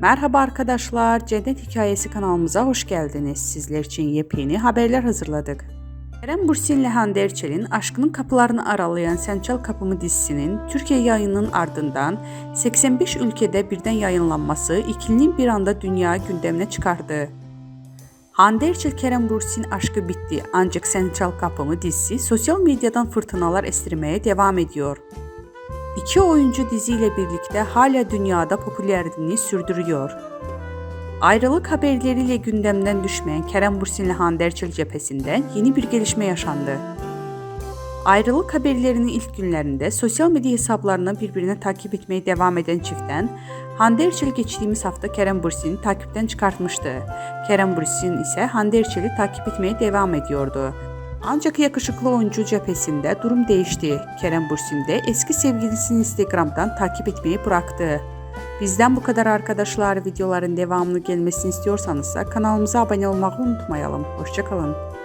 Merhaba arkadaşlar, Cennet Hikayesi kanalımıza hoş geldiniz. Sizler için yepyeni haberler hazırladık. Kerem Bürsin ile Hande Erçel'in aşkının kapılarını aralayan Sen Çal Kapımı dizisinin Türkiye yayınının ardından 85 ülkede birden yayınlanması ikilinin bir anda dünya gündemine çıkardı. Hande Erçel Kerem Bürsin aşkı bitti ancak Sen Çal Kapımı dizisi sosyal medyadan fırtınalar estirmeye devam ediyor. İki oyuncu diziyle birlikte hala dünyada popülerliğini sürdürüyor. Ayrılık haberleriyle gündemden düşmeyen Kerem Bürsin ile Hande Erçel cephesinden yeni bir gelişme yaşandı. Ayrılık haberlerinin ilk günlerinde sosyal medya hesaplarını birbirine takip etmeye devam eden çiftten Hande Erçel geçtiğimiz hafta Kerem Bürsin'i takipten çıkartmıştı. Kerem Bürsin ise Hande Erçel'i takip etmeye devam ediyordu. Ancak yakışıklı oyuncu cephesinde durum değişti. Kerem Bürsin de eski sevgilisini Instagram'dan takip etmeyi bıraktı. Bizden bu kadar arkadaşlar. Videoların devamını gelmesini istiyorsanız kanalımıza abone olmayı unutmayalım. Hoşçakalın.